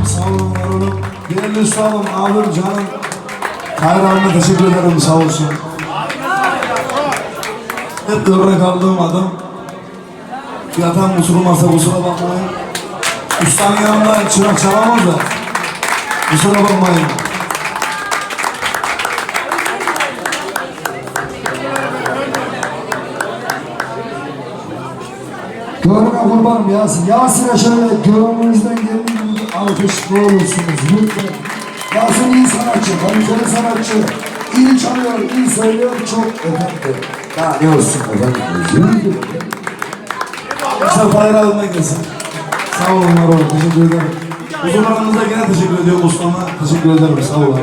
Teşekkür sağ olun, var olun. Değerli üstadım, abim, canım. Hayranıma teşekkür ederim, sağ olsun. Hep de örnek aldığım adam. Yatan kusurulmazsa kusura bakmayın. Ustanın yanında çırak çalamaz da. Kusura bakmayın. Gönlüne kurbanım Yasin. Yasin'e şöyle gönlünüzden geldiği gibi alkış ne olursunuz lütfen. Yasin iyi sanatçı, kaliteli sanatçı. İyi çalıyor, iyi söylüyor, çok efendi. Daha ne olsun efendim? Mesela bayrağından gelsin. Sağ olun, olun. Teşekkür ederim. Huzurlarınıza gene teşekkür ediyorum ustama. Teşekkür ederim, sağ olun.